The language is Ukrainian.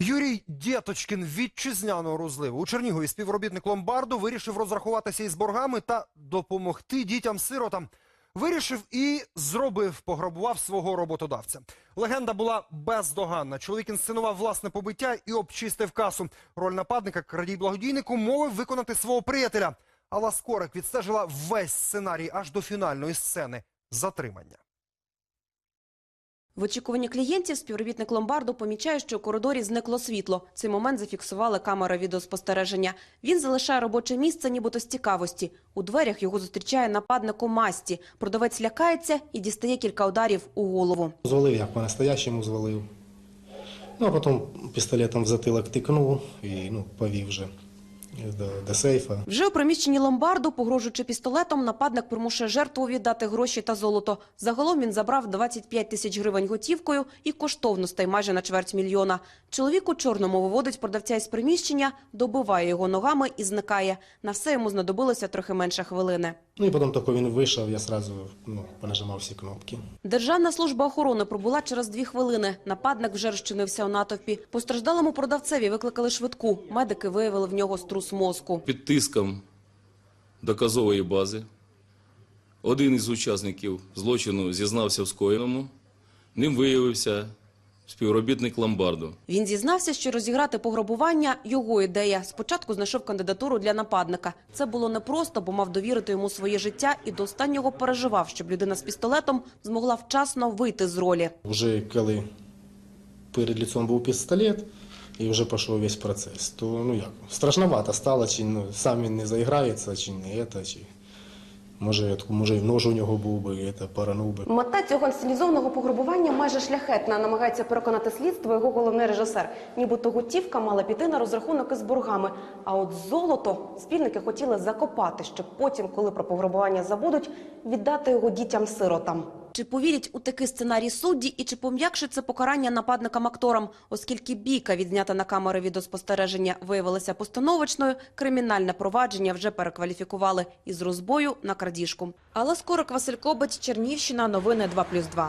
Юрій Дєточкін вітчизняного розливу у Чернігові співробітник ломбарду вирішив розрахуватися із боргами та допомогти дітям-сиротам. Вирішив і зробив, пограбував свого роботодавця. Легенда була бездоганна. Чоловік інсценував власне побиття і обчистив касу. Роль нападника крадій благодійнику мовив виконати свого приятеля. Алла Скорик відстежила весь сценарій аж до фінальної сцени затримання. В очікуванні клієнтів співробітник ломбарду помічає, що у коридорі зникло світло. Цей момент зафіксували камери відеоспостереження. Він залишає робоче місце, нібито з цікавості. У дверях його зустрічає нападник у масті. Продавець лякається і дістає кілька ударів у голову. Звалив, як по-настоящему звалив. Ну, а потім пістолетом в затилок тикнув і ну, повів вже до, до сейфа. Вже у приміщенні ломбарду, погрожуючи пістолетом, нападник примушує жертву віддати гроші та золото. Загалом він забрав 25 тисяч гривень готівкою і коштовностей майже на чверть мільйона. Чоловік у чорному виводить продавця із приміщення, добиває його ногами і зникає. На все йому знадобилося трохи менше хвилини. Ну і потім тільки він вийшов, я одразу ну, понажимав всі кнопки. Державна служба охорони пробула через дві хвилини. Нападник вже розчинився у натовпі. Постраждалому продавцеві викликали швидку. Медики виявили в нього струс мозку. Під тиском доказової бази один із учасників злочину зізнався в скоєному. Ним виявився співробітник ломбарду. Він зізнався, що розіграти пограбування – його ідея. Спочатку знайшов кандидатуру для нападника. Це було непросто, бо мав довірити йому своє життя і до останнього переживав, щоб людина з пістолетом змогла вчасно вийти з ролі. Вже коли перед лицом був пістолет, і вже пішов весь процес, то ну як, страшновато стало, чи ну, сам він не заіграється, чи не це, чи може, може і нож у нього був би, це, поранув би. Мета цього інсценізованого пограбування майже шляхетна, намагається переконати слідство його головний режисер. Нібито готівка мала піти на розрахунок із боргами. А от золото спільники хотіли закопати, щоб потім, коли про пограбування забудуть, віддати його дітям-сиротам. Чи повірять у такий сценарій судді і чи пом'якшиться покарання нападникам-акторам? Оскільки бійка, відзнята на камери відеоспостереження, виявилася постановочною, кримінальне провадження вже перекваліфікували із розбою на крадіжку. Алла Скорик, Василь Кобець, Чернівщина, новини 2+,2.